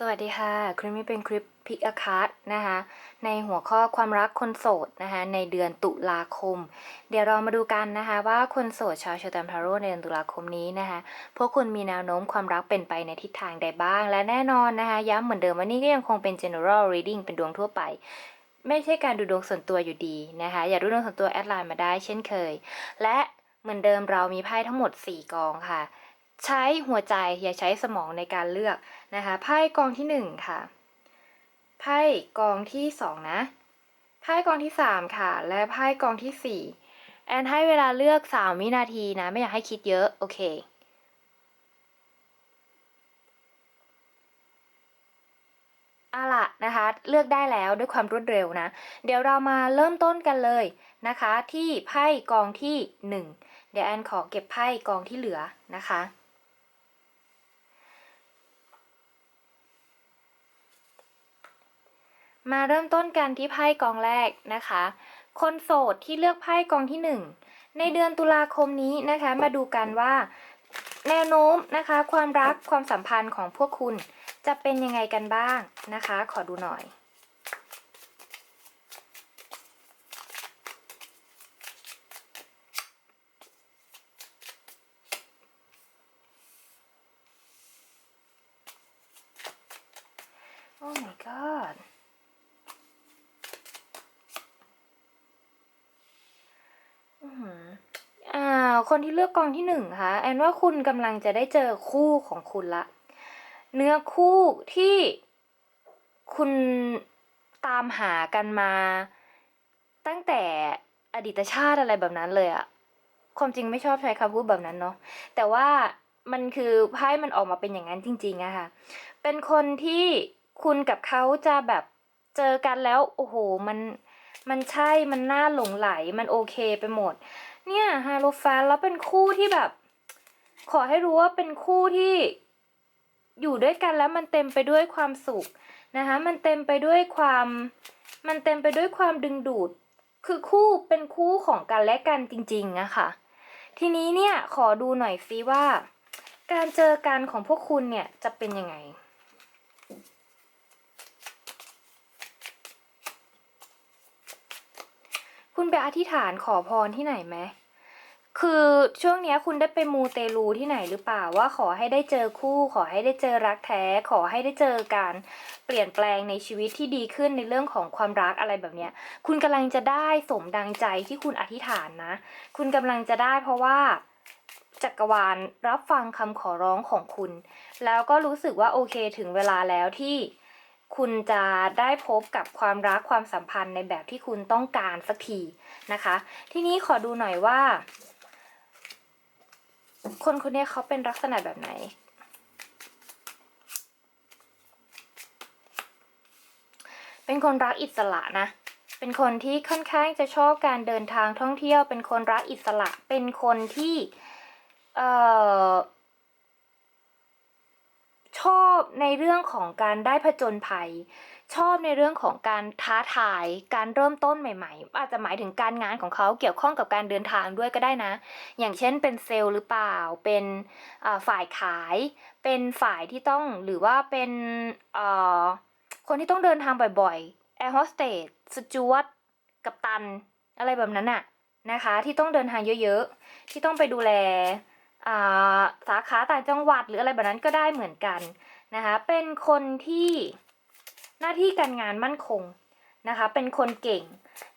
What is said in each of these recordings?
สวัสดีค่ะ คลิปนี้เป็นคลิปพิกอคัสนะคะ ในหัวข้อความรักคนโสดนะคะในเดือนตุลาคม เดี๋ยวเรามาดูกันนะคะ ว่าคนโสดชาวชาวแตมทาโร่ในเดือนตุลาคมนี้นะคะ พวกคุณมีแนวโน้มความรักเป็นไปในทิศทางใดบ้าง และแน่นอนนะคะ ย้ำเหมือนเดิมว่านี่ก็ยังคงเป็น general reading เป็นดวงทั่วไปไม่ใช่การดูดวงส่วนตัวอยู่ดีนะคะ อย่าดูดวงส่วนตัวแอดไลน์มาได้เช่นเคย และเหมือนเดิมเรามีไพ่ทั้งหมด 4 กองค่ะ ใช้หัวใจอย่าใช้สมองในการเลือกนะคะไพ่กองที่หนึ่งค่ะไพ่กองที่สองนะไพ่กองที่สามค่ะ และไพ่กองที่สี่แอนให้เวลาเลือกสามวินาทีนะ ไม่อยากให้คิดเยอะ โอเคเอาละนะคะ เลือกได้แล้วด้วยความรวดเร็วนะ เดี๋ยวเรามาเริ่มต้นกันเลยนะคะ ที่ไพ่กองที่หนึ่งเดี๋ยวแอนขอเก็บไพ่กองที่เหลือนะคะ มาเริ่มต้นกันที่ไพ่กองแรกนะคะ คนโสดที่เลือกไพ่กองที่หนึ่งในเดือนตุลาคมนี้นะคะ มาดูกันว่า แนวโน้มนะคะ ความรักความสัมพันธ์ของพวกคุณจะเป็นยังไงกันบ้างนะคะ ขอดูหน่อย โอ้ my god อื้อหืออ่า คนที่เลือกกองที่หนึ่งคะแอนว่าคุณกำลังจะได้เจอคู่ของคุณละ เนื้อคู่ที่คุณตามหากันมาตั้งแต่อดีตชาติอะไรแบบนั้นเลยอะความจริงไม่ชอบใช้คำพูดแบบนั้นเนาะแต่ว่ามันคือไพ่มันออกมาเป็นอย่างนั้นจริงๆอะค่ะ เป็นคนที่คุณกับเขาจะแบบเจอกันแล้ว โอ้โห มัน มันใช่ มันน่าหลงไหล มันโอเคไปหมด เนี่ยฮาโลฟานแล้วเป็นคู่ที่แบบ ขอให้รู้ว่าเป็นคู่ที่อยู่ด้วยกันแล้วมันเต็มไปด้วยความสุขนะคะ มันเต็มไปด้วยความ มันเต็มไปด้วยความดึงดูด คือคู่เป็นคู่ของกันและกันจริงๆอะค่ะ ทีนี้เนี่ยขอดูหน่อยซิว่า การเจอกันของพวกคุณเนี่ยจะเป็นยังไง คุณไปอธิษฐานขอพรที่ไหนไหมคือช่วงนี้คุณได้ไปมูเตลูที่ไหนหรือเปล่าว่าขอให้ได้เจอคู่ ขอให้ได้เจอรักแท้ ขอให้ได้เจอการเปลี่ยนแปลงในชีวิตที่ดีขึ้นในเรื่องของความรักอะไรแบบเนี้ย คุณกำลังจะได้สมดังใจที่คุณอธิษฐานนะ คุณกำลังจะได้เพราะว่าจักรวาลรับฟังคำขอร้องของคุณ แล้วก็รู้สึกว่าโอเคถึงเวลาแล้วที่ คุณจะได้พบกับความรักความสัมพันธ์ในแบบที่คุณต้องการสักทีนะคะ ทีนี้ขอดูหน่อยว่า คนคนนี้เขาเป็นลักษณะแบบไหน เป็นคนรักอิสระนะเป็นคนที่ค่อนข้างจะชอบการเดินทางท่องเที่ยว เป็นคนรักอิสระ เป็นคนที่ เอ่อ อบในเรื่องของการได้ผจญภัย ชอบในเรื่องของการท้าทาย การเริ่มต้นใหม่ ๆ อาจจะหมายถึงการงานของเขาเกี่ยวข้องกับการเดินทางด้วยก็ได้นะ อย่างเช่นเป็นเซลล์หรือเปล่า เป็นฝ่ายขาย เป็นฝ่ายที่ต้องหรือว่าเป็นคนที่ต้องเดินทางบ่อยๆแอร์โฮสเตสสจวตกัปตัน อะไรแบบนั้นน่ะนะคะ ที่ต้องเดินทางเยอะๆ ที่ต้องไปดูแลสาขาต่างจังหวัดหรืออะไรแบบนั้นก็ได้เหมือนกัน นะคะเป็นคนที่หน้าที่การงานมั่นคงนะคะ เป็นคนเก่ง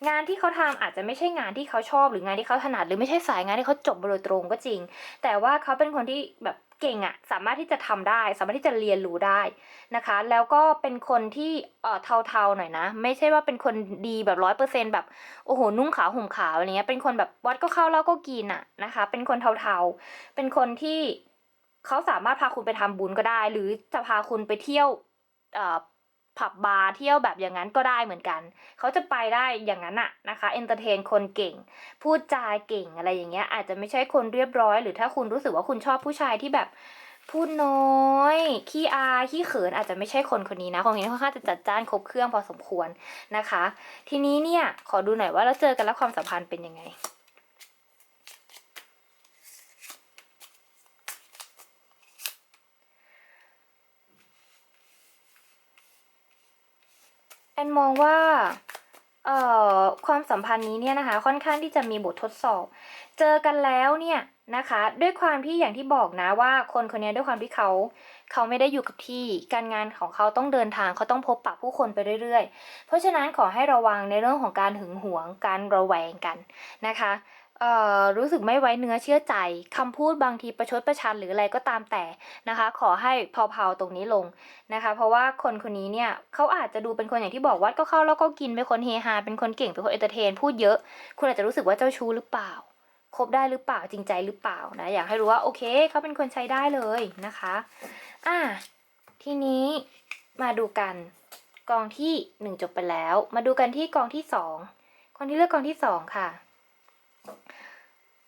งานที่เขาทำอาจจะไม่ใช่งานที่เขาชอบหรืองานที่เขาถนัด หรือไม่ใช่สายงานที่เขาจบโดยตรงก็จริง แต่ว่าเขาเป็นคนที่แบบเก่งอะสามารถที่จะทำได้ สามารถที่จะเรียนรู้ได้นะคะ แล้วก็เป็นคนที่เอ่อเทาๆหน่อยนะ ไม่ใช่ว่าเป็นคนดีแบบร้อยเปอร์เซ็นแบบโอ้โหนุ่งขาวห่มขาวอะไรเงี้ยเป็นคนแบบวัดก็เข้าแล้วก็กินอะนะคะ เป็นคนเทาๆ เป็นคนที่ เขาสามารถพาคุณไปทำบุญก็ได้ หรือจะพาคุณไปเที่ยวผับบาร์เที่ยวแบบอย่างนั้นก็ได้เหมือนกัน เขาจะไปได้อย่างนั้นอะนะคะเอนเตอร์เทนคนเก่ง พูดจาเก่งอะไรอย่างเงี้ย อาจจะไม่ใช่คนเรียบร้อย หรือถ้าคุณรู้สึกว่าคุณชอบผู้ชายที่แบบพูดน้อยขี้อายขี้เขินอาจจะไม่ใช่คนคนนี้นะคนนี้ค่อนข้างจะจัดจ้านครบเครื่องพอสมควรนะคะ ทีนี้เนี่ยขอดูหน่อยว่าเราเจอกันแล้วความสัมพันธ์เป็นยังไง แอนมองว่าเอ่อความสัมพันธ์นี้เนี่ยนะคะ ค่อนข้างที่จะมีบททดสอบ เจอกันแล้วเนี่ยนะคะ ด้วยความที่อย่างที่บอกนะว่าคนคนนี้ด้วยความที่เขาเขาไม่ได้อยู่กับที่การงานของเขาต้องเดินทางเขาต้องพบปะผู้คนไปเรื่อย ๆ เพราะฉะนั้นขอให้ระวังในเรื่องของการหึงหวงการระแวงกันนะคะ เอ่อรู้สึกไม่ไว้เนื้อเชื่อใจคำพูดบางทีประชดประชันหรืออะไรก็ตามแต่นะคะ ขอให้เผาๆตรงนี้ลงนะคะ เพราะว่าคนคนนี้เนี่ยเขาอาจจะดูเป็นคนอย่างที่บอกว่าก็เข้าแล้วก็กินเป็นคนเฮฮาเป็นคนเก่งเป็นคนเอนเตอร์เทนพูดเยอะ คุณอาจจะรู้สึกว่าเจ้าชู้หรือเปล่าคบได้หรือเปล่าจริงใจหรือเปล่านะอยากให้รู้ว่าโอเคเขาเป็นคนใช้ได้เลยนะคะอะทีนี้มาดูกันกองที่หนึ่งจบไปแล้ว มาดูกันที่กองที่สองคนที่เลือกกองที่สองค่ะ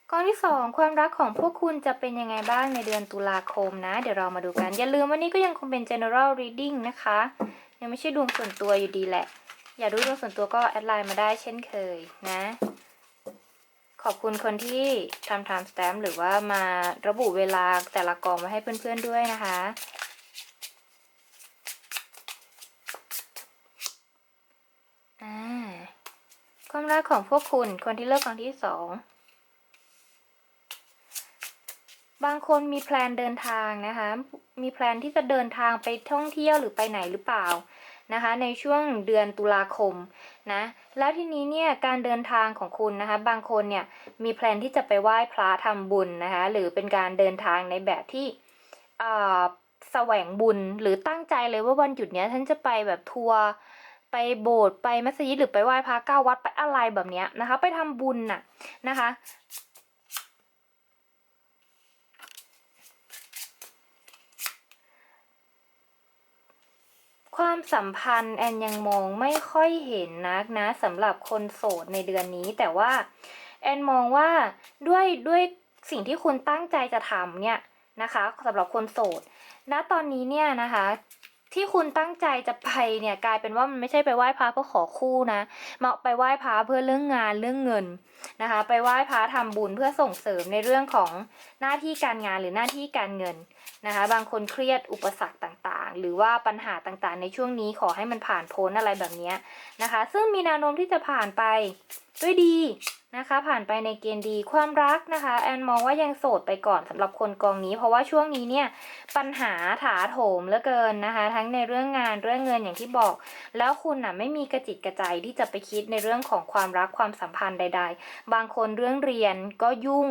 กองที่สองความรักของพวกคุณจะเป็นยังไงบ้างในเดือนตุลาคมนะ เดี๋ยวเรามาดูกัน อย่าลืมวันนี้ก็ยังคงเป็น general reading นะคะ ยังไม่ใช่ดวงส่วนตัวอยู่ดีแหละ อยากดูดวงส่วนตัวก็แอดไลน์มาได้เช่นเคยนะ ขอบคุณคนที่ทำ time stamp หรือว่ามาระบุเวลาแต่ละกองมาให้เพื่อนๆด้วยนะคะ ความรักของพวกคุณคนที่เลือกกองที่สองบางคนมีแพลนเดินทางนะคะ มีแพลนที่จะเดินทางไปท่องเที่ยวหรือไปไหนหรือเปล่านะคะ ในช่วงเดือนตุลาคมนะ แล้วทีนี้เนี่ยการเดินทางของคุณนะคะ บางคนเนี่ยมีแพลนที่จะไปไหว้พระทำบุญนะคะ หรือเป็นการเดินทางในแบบที่แสวงบุญหรือตั้งใจเลยว่าวันหยุดเนี้ยฉันจะไปแบบทัวร์ ไปโบสถ์ไปมัสยิดหรือไปไหว้พระเก้าวัดไปอะไรแบบเนี้ยนะคะ ไปทำบุญน่ะนะคะ ความสัมพันธ์แอนยังมองไม่ค่อยเห็นนักนะสำหรับคนโสดในเดือนนี้ แต่ว่าแอนมองว่าด้วยด้วยสิ่งที่คุณตั้งใจจะทำเนี่ยนะคะสำหรับคนโสดณตอนนี้เนี่ยนะคะ ที่คุณตั้งใจจะไปเนี่ยกลายเป็นว่ามันไม่ใช่ไปไหว้พระเพื่อขอคู่นะมาไปไหว้พระเพื่อเรื่องงานเรื่องเงินนะคะ ไปไหว้พระทำบุญเพื่อส่งเสริมในเรื่องของหน้าที่การงานหรือหน้าที่การเงินนะคะ บางคนเครียดอุปสรรคต่างๆ หรือว่าปัญหาต่างๆ ในช่วงนี้ขอให้มันผ่านพ้นอะไรแบบนี้นะคะ ซึ่งมีแนวโน้มที่จะผ่านไป ด้วยดีนะคะ ผ่านไปในเกณฑ์ดีความรักนะคะ แอนมองว่ายังโสดไปก่อนสำหรับคนกองนี้ เพราะว่าช่วงนี้เนี่ยปัญหาถาโถมเหลือเกินนะคะ ทั้งในเรื่องงานเรื่องเงินอย่างที่บอก แล้วคุณน่ะไม่มีกระจิตกระใจที่จะไปคิดในเรื่องของความรักความสัมพันธ์ใด ๆ บางคนเรื่องเรียนก็ยุ่ง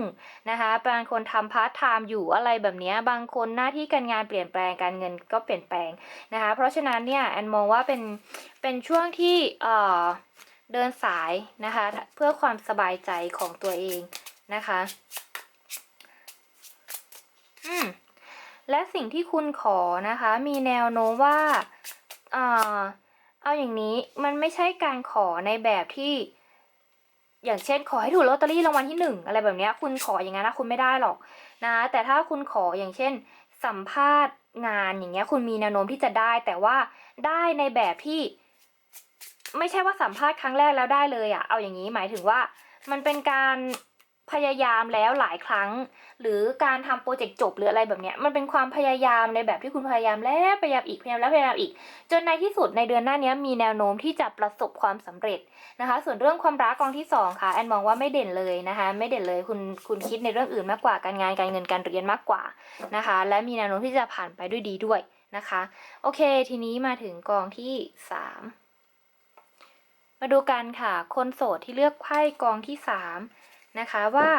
นะคะบางคนทำพาร์ทไทม์อยู่อะไรแบบนี้บางคนหน้าที่การงานเปลี่ยนแปลงการเงินก็เปลี่ยนแปลงนะคะ เพราะฉะนั้นเนี่ยแอนมองว่าเป็นเป็นช่วงที่เอ่อ เดินสายนะคะ เพื่อความสบายใจของตัวเองนะคะอืมและสิ่งที่คุณขอนะคะ มีแนวโน้มว่าเอ่อเอาอย่างนี้มันไม่ใช่การขอในแบบที่อย่างเช่นขอให้ถูกลอตเตอรี่รางวัลที่หนึ่งอะไรแบบเนี้ยคุณขออย่างนั้นนะคุณไม่ได้หรอกนะแต่ถ้าคุณขออย่างเช่น สัมภาษณ์งานอย่างเงี้ยคุณมีแนวโน้มที่จะได้ แต่ว่าได้ในแบบที่ ไม่ใช่ว่าสัมภาษณ์ครั้งแรกแล้วได้เลยอะเอาอย่างนี้หมายถึงว่า มันเป็นการพยายามแล้วหลายครั้ง หรือการทำโปรเจกต์จบหรืออะไรแบบเนี้ยมันเป็นความพยายามในแบบที่คุณพยายามแล้วพยายามอีกพยายามแล้วพยายามอีก จนในที่สุดในเดือนหน้านี้มีแนวโน้มที่จะประสบความสำเร็จนะคะ ส่วนเรื่องความรักกองที่สองค่ะแอนมองว่าไม่เด่นเลยนะคะ ไม่เด่นเลยคุณคุณคิดในเรื่องอื่นมากกว่าการงานการเงินการเรียนมากกว่านะคะ และมีแนวโน้มที่จะผ่านไปด้วยดีด้วยนะคะ โอเค ทีนี้มาถึงกองที่สา มาดูกันค่ะ คนโสดที่เลือกไพ่กองที่สามนะคะว่า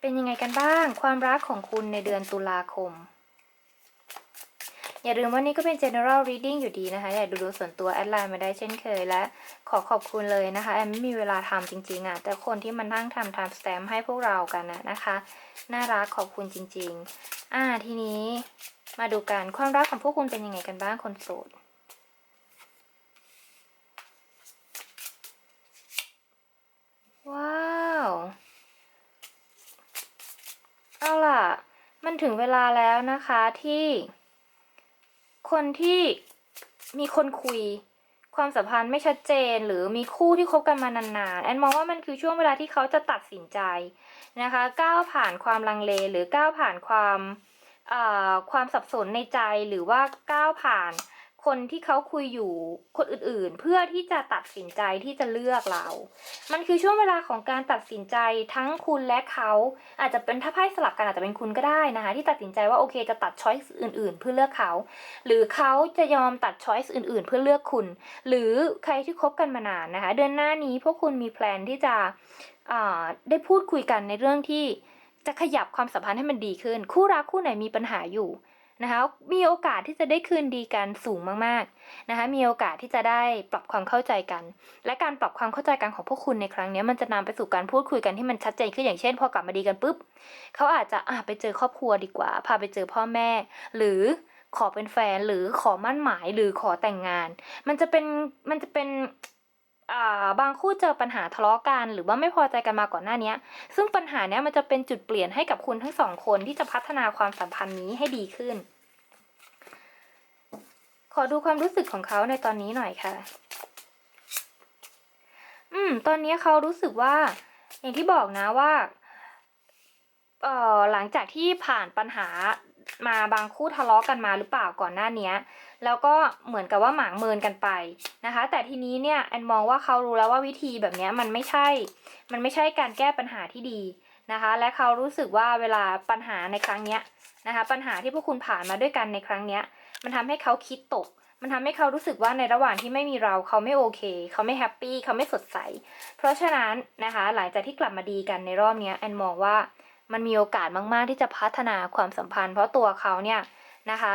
เป็นยังไงกันบ้างความรักของคุณในเดือนตุลาคม อย่าลืมว่านี่ก็เป็น general reading อยู่ดีนะคะ อยากดูดูส่วนตัวแอดไลน์มาได้เช่นเคย และขอขอบคุณเลยนะคะแอมไม่มีเวลาทำจริงๆอะ แต่คนที่มานั่งทำ time stamp ให้พวกเรากันนะนะคะ น่ารักขอบคุณจริง ๆ อ่าทีนี้มาดูกันความรักของพวกคุณเป็นยังไงกันบ้างคนโสด ว้าว เอาล่ะ มันถึงเวลาแล้วนะคะที่ คนที่มีคนคุย ความสัมพันธ์ไม่ชัดเจน หรือมีคู่ที่คบกันมานานๆแอนมองว่ามันคือช่วงเวลาที่เขาจะตัดสินใจนะคะก้าวผ่านความลังเลหรือก้าวผ่านความความสับสนในใจหรือว่าก้าวผ่าน คนที่เขาคุยอยู่คนอื่นๆ เพื่อที่จะตัดสินใจที่จะเลือกเรา มันคือช่วงเวลาของการตัดสินใจทั้งคุณและเขาอาจจะเป็นถ้าไพ่สลับกันอาจจะเป็นคุณก็ได้นะคะ ที่ตัดสินใจว่าโอเคจะตัดช้อยส์อื่น ๆ เพื่อเลือกเขา หรือเขาจะยอมตัดช้อยส์อื่น ๆ เพื่อเลือกคุณ หรือใครที่คบกันมานานนะคะ เดือนหน้านี้พวกคุณมีแพลนที่จะได้พูดคุยกันในเรื่องที่จะขยับความสัมพันธ์ให้มันดีขึ้น คู่รักคู่ไหนมีปัญหาอยู่ นะคะมีโอกาสที่จะได้คืนดีกันสูงมากๆนะคะมีโอกาสที่จะได้ปรับความเข้าใจกัน และการปรับความเข้าใจกันของพวกคุณในครั้งนี้มันจะนำไปสู่การพูดคุยกันที่มันชัดเจนขึ้นอย่างเช่น พอกลับมาดีกันปุ๊บเขาอาจจะอะไปเจอครอบครัวดีกว่า พาไปเจอพ่อแม่ หรือขอเป็นแฟนหรือขอมั่นหมายหรือขอแต่งงาน มันจะเป็นมันจะเป็นบางคู่เจอปัญหาทะเลาะกัน หรือว่าไม่พอใจกันมาก่อนหน้านี้ ซึ่งปัญหาเนี้ยมันจะเป็นจุดเปลี่ยนให้กับคุณทั้งสองคนที่จะพัฒนาความสัมพันธ์นี้ให้ดีขึ้น ขอดูความรู้สึกของเขาในตอนนี้หน่อยค่ะ อืม ตอนนี้เขารู้สึกว่า อย่างที่บอกนะว่า เอ่อ หลังจากที่ผ่านปัญหามาบางคู่ทะเลาะกันมาหรือเปล่าก่อนหน้านี้แล้วก็เหมือนกับว่าหมางเมินกันไปนะคะ แต่ทีนี้เนี่ยแอนมองว่าเขารู้แล้วว่าวิธีแบบนี้มันไม่ใช่ มันไม่ใช่การแก้ปัญหาที่ดีนะคะ และเขารู้สึกว่าเวลาปัญหาในครั้งเนี้ยนะคะ ปัญหาที่พวกคุณผ่านมาด้วยกันในครั้งเนี้ย มันทำให้เขาคิดตก มันทำให้เขารู้สึกว่าในระหว่างที่ไม่มีเราเขาไม่โอเค เขาไม่แฮปปี้เขาไม่สดใส เพราะฉะนั้นนะคะหลังจากที่กลับมาดีกันในรอบนี้แอนมองว่ามันมีโอกาสมากๆที่จะพัฒนาความสัมพันธ์ เพราะตัวเขาเนี่ยนะคะ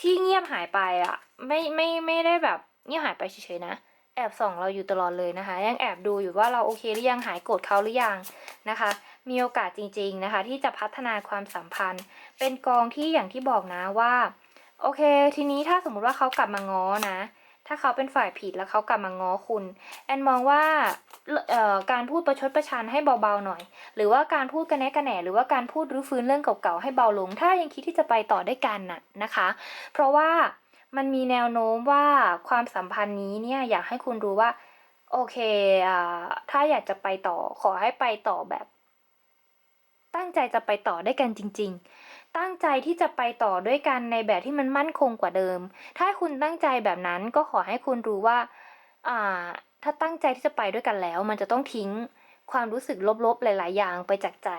ที่เงียบหายไปอะไม่ไม่ไม่ได้แบบเงียบหายไปเฉยๆนะแอบส่องเราอยู่ตลอดเลยนะคะ ยังแอบดูอยู่ว่าเราโอเคหรือยังหายโกรธเขาหรือยังนะคะ มีโอกาสจริง ๆนะคะ ที่จะพัฒนาความสัมพันธ์ เป็นกองที่อย่างที่บอกนะว่า โอเค ทีนี้ถ้าสมมุติว่าเขากลับมาง้อนะ ถ้าเขาเป็นฝ่ายผิดแล้วเขากลับมาง้อคุณ แอนมองว่าเอ่อการพูดประชดประชันให้เบาๆหน่อย หรือว่าการพูดกระแนะกระแหน่หรือว่าการพูดรื้อฟื้นเรื่องเก่าๆให้เบาลง ถ้ายังคิดที่จะไปต่อได้กันน่ะนะคะ เพราะว่ามันมีแนวโน้มว่าความสัมพันธ์นี้เนี่ยอยากให้คุณรู้ว่าโอเคอถ้าอยากจะไปต่อขอให้ไปต่อแบบ ตั้งใจจะไปต่อได้กันจริง ๆ ตั้งใจที่จะไปต่อด้วยกันในแบบที่มันมั่นคงกว่าเดิม ถ้าคุณตั้งใจแบบนั้นก็ขอให้คุณรู้ว่าอ่า ถ้าตั้งใจที่จะไปด้วยกันแล้ว มันจะต้องทิ้งความรู้สึกลบๆ หลาย ๆ อย่างไปจากใจ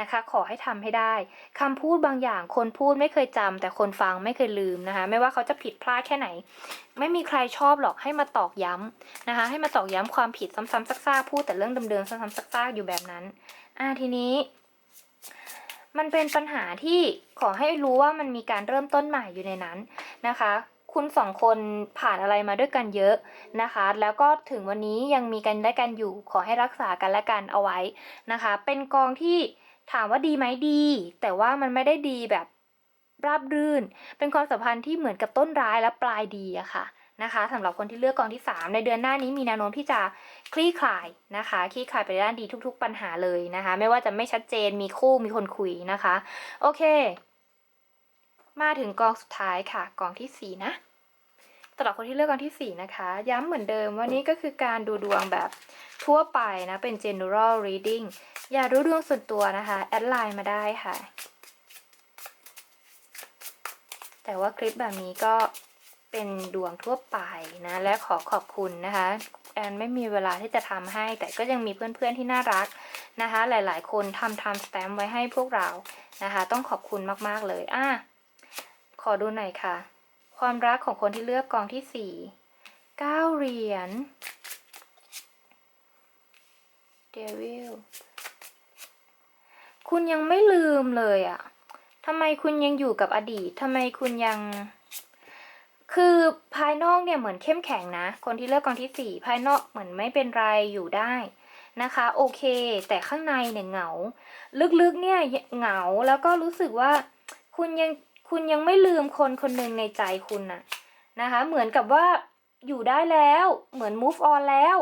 นะคะ ขอให้ทำให้ได้คำพูดบางอย่างคนพูดไม่เคยจำแต่คนฟังไม่เคยลืมนะคะ ไม่ว่าเขาจะผิดพลาดแค่ไหน ไม่มีใครชอบหรอกให้มาตอกย้ำนะคะ ให้มาตอกย้ำความผิดซ้ำๆซากๆพูดแต่เรื่องเดิมๆซ้ำๆซากๆอยู่แบบนั้น อ่าทีนี้ มันเป็นปัญหาที่ขอให้รู้ว่ามันมีการเริ่มต้นใหม่อยู่ในนั้นนะคะ คุณสองคนผ่านอะไรมาด้วยกันเยอะนะคะ แล้วก็ถึงวันนี้ยังมีกันได้กันอยู่ ขอให้รักษากันและกันเอาไว้นะคะ เป็นกองที่ถามว่าดีไหมดี แต่ว่ามันไม่ได้ดีแบบราบรื่น เป็นความสัมพันธ์ที่เหมือนกับต้นร้ายและปลายดีอะค่ะ นะคะสำหรับคนที่เลือกกองที่ 3 ในเดือนหน้านี้มีแนวโน้มที่จะคลี่คลายนะคะคลี่คลายไปด้านดีทุก ๆ ปัญหาเลยนะคะ ไม่ว่าจะไม่ชัดเจนมีคู่มีคนคุยนะคะ โอเค มาถึงกองสุดท้ายค่ะกองที่ 4 นะสำหรับคนที่เลือกกองที่ 4 นะคะ ย้ำเหมือนเดิมว่านี่ก็คือการดูดวงแบบทั่วไปนะ เป็น general reading อย่ารู้ดวงส่วนตัวนะคะ แอดไลน์มาได้ค่ะ แต่ว่าคลิปแบบนี้ก็ เป็นดวงทั่วไปนะและขอขอบคุณนะคะแอนไม่มีเวลาที่จะทำให้ แต่ก็ยังมีเพื่อนๆที่น่ารักนะคะ หลายๆ คนทำทม์สแตมป์ไว้ให้พวกเรานะคะ ต้องขอบคุณมากๆเลยอะขอดูหน่อยค่ะ ความรักของคนที่เลือกกองที่สี่เก้าเหรียญเดวิลคุณยังไม่ลืมเลยอะทำไมคุณยังอยู่กับอดีตทำไมคุณยัง คือภายนอกเนี่ยเหมือนเข้มแข็งนะ คนที่เลือกกองที่สี่ภายนอกเหมือนไม่เป็นไรอยู่ได้นะคะ โอเค แต่ข้างในเนี่ยเหงา ลึกๆเนี่ยเหงาแล้วก็รู้สึกว่าคุณยังคุณยังไม่ลืมคนคนหนึ่งในใจคุณน่ะนะคะ เหมือนกับว่าอยู่ได้แล้วเหมือน move on แล้ว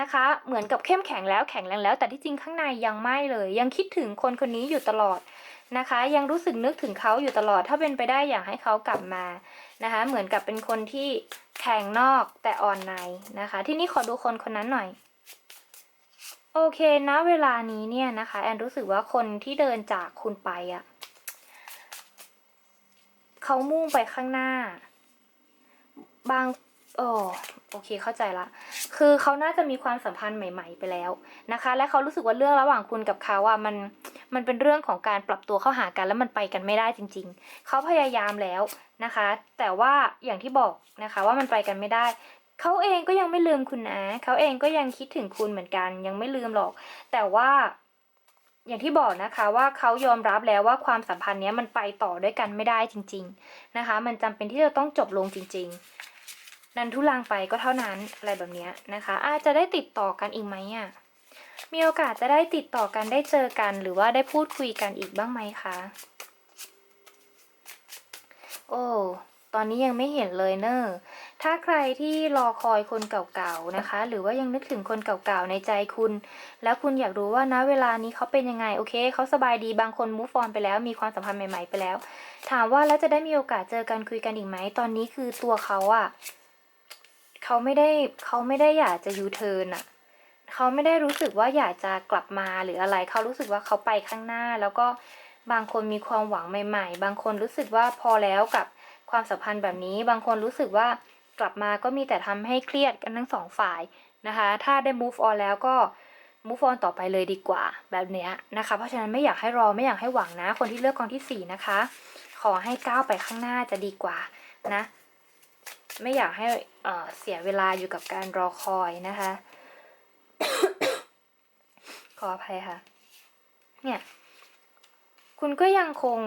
นะคะ เหมือนกับเข้มแข็งแล้วแข็งแรงแล้ว แต่ที่จริงข้างในยังไม่เลย ยังคิดถึงคนคนนี้อยู่ตลอดนะคะ ยังรู้สึกนึกถึงเขาอยู่ตลอด ถ้าเป็นไปได้อยากให้เขากลับมา นะคะ เหมือนกับเป็นคนที่แข็งนอกแต่อ่อนในนะคะ ที่นี่ขอดูคนคนนั้นหน่อย โอเคนะเวลานี้เนี่ยนะคะ แอนรู้สึกว่าคนที่เดินจากคุณไปอะ่ะเขามุ่งไปข้างหน้า บางโอ้โอเคเข้าใจละ คือเขาน่าจะมีความสัมพันธ์ใหม่ ๆ ไปแล้วนะคะ และเขารู้สึกว่าเรื่องระหว่างคุณกับเขาอะมัน มันเป็นเรื่องของการปรับตัวเข้าหากันแล้วมันไปกันไม่ได้จริง ๆ เขาพยายามแล้วนะคะ แต่ว่าอย่างที่บอกนะคะว่ามันไปกันไม่ได้เขาเองก็ยังไม่ลืมคุณนะเขาเองก็ยังคิดถึงคุณเหมือนกัน ยังไม่ลืมหรอก แต่ว่าอย่างที่บอกนะคะว่าเขายอมรับแล้วว่าความสัมพันธ์เนี้ยมันไปต่อด้วยกันไม่ได้จริง ๆนะคะ มันจำเป็นที่จะต้องจบลงจริง ๆ นันทุลังไปก็เท่านั้นอะไรแบบเนี้ยนะคะ อาจจะได้ติดต่อกันอีกไหมอะ มีโอกาสจะได้ติดต่อกันได้เจอกัน หรือว่าได้พูดคุยกันอีกบ้างไหมคะ โอ้ตอนนี้ยังไม่เห็นเลยเนอะถ้าใครที่รอคอยคนเก่าๆนะคะ หรือว่ายังนึกถึงคนเก่าๆในใจคุณ แล้วคุณอยากรู้ว่าณเวลานี้เขาเป็นยังไง โอเคเขาสบายดีบางคนมูฟออนไปแล้ว มีความสัมพันธ์ใหม่ ๆ ไปแล้ว ถามว่าแล้วจะได้มีโอกาสเจอกันคุยกันอีกไหม ตอนนี้คือตัวเขาอะเขาไม่ได้เขาไม่ได้อยากจะยูเทิร์นอะ เขาไม่ได้รู้สึกว่าอยากจะกลับมาหรืออะไร เขารู้สึกว่าเขาไปข้างหน้า แล้วก็บางคนมีความหวังใหม่ ๆ บางคนรู้สึกว่าพอแล้วกับความสัมพันธ์แบบนี้ บางคนรู้สึกว่ากลับมาก็มีแต่ทำให้เครียดกันทั้งสองฝ่ายนะคะ ถ้าได้ move on แล้วก็ move on ต่อไปเลยดีกว่าแบบเนี้ยนะคะ เพราะฉะนั้นไม่อยากให้รอไม่อยากให้หวังนะ คนที่เลือกกองที่สี่นะคะ ขอให้ก้าวไปข้างหน้าจะดีกว่านะ ไม่อยากให้เเสียเวลาอยู่กับการรอคอยนะคะ ขออภัยค่ะ เนี่ย คุณก็ยังคง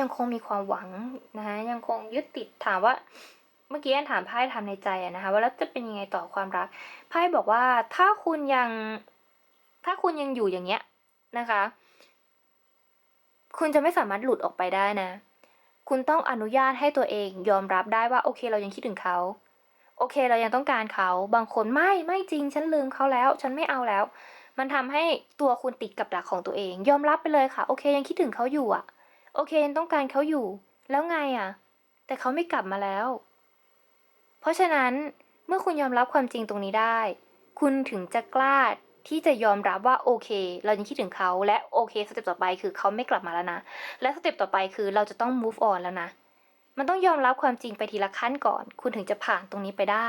ยังคงมีความหวังนะคะยังคงยึดติดถามว่า เมื่อกี้แอนถามไพ่ทำในใจอะนะคะ ว่าแล้วจะเป็นยังไงต่อความรักไพ่บอกว่าถ้าคุณยัง ถ้าคุณยังอยู่อย่างเงี้ยนะคะ คุณจะไม่สามารถหลุดออกไปได้นะ คุณต้องอนุญาตให้ตัวเองยอมรับได้ว่าโอเค เรายังคิดถึงเขา โอเคเรายังต้องการเขาบางคนไม่ไม่จริง ฉันลืมเขาแล้ว ฉันไม่เอาแล้ว มันทำให้ตัวคุณติดกับดักของตัวเอง ยอมรับไปเลยค่ะ โอเคยังคิดถึงเขาอยู่อะโอเคยังต้องการเขาอยู่ แล้วไงอะแต่เขาไม่กลับมาแล้ว เพราะฉะนั้นเมื่อคุณยอมรับความจริงตรงนี้ได้ คุณถึงจะกล้าที่จะยอมรับว่าโอเค เรายังคิดถึงเขาและโอเคสเต็ปต่อไปคือเขาไม่กลับมาแล้วนะ และสเต็ปต่อไปคือเราจะต้อง move on แล้วนะ มันต้องยอมรับความจริงไปทีละขั้นก่อน คุณถึงจะผ่านตรงนี้ไปได้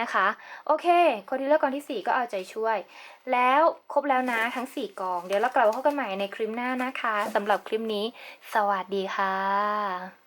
นะคะ โอเคคนที่เลือกกองที่ 4 ก็เอาใจช่วย แล้วครบแล้วนะทั้ง 4 กอง เดี๋ยวเรากลับมาพบกันใหม่ในคลิปหน้านะคะสำหรับคลิปนี้ สวัสดีค่ะ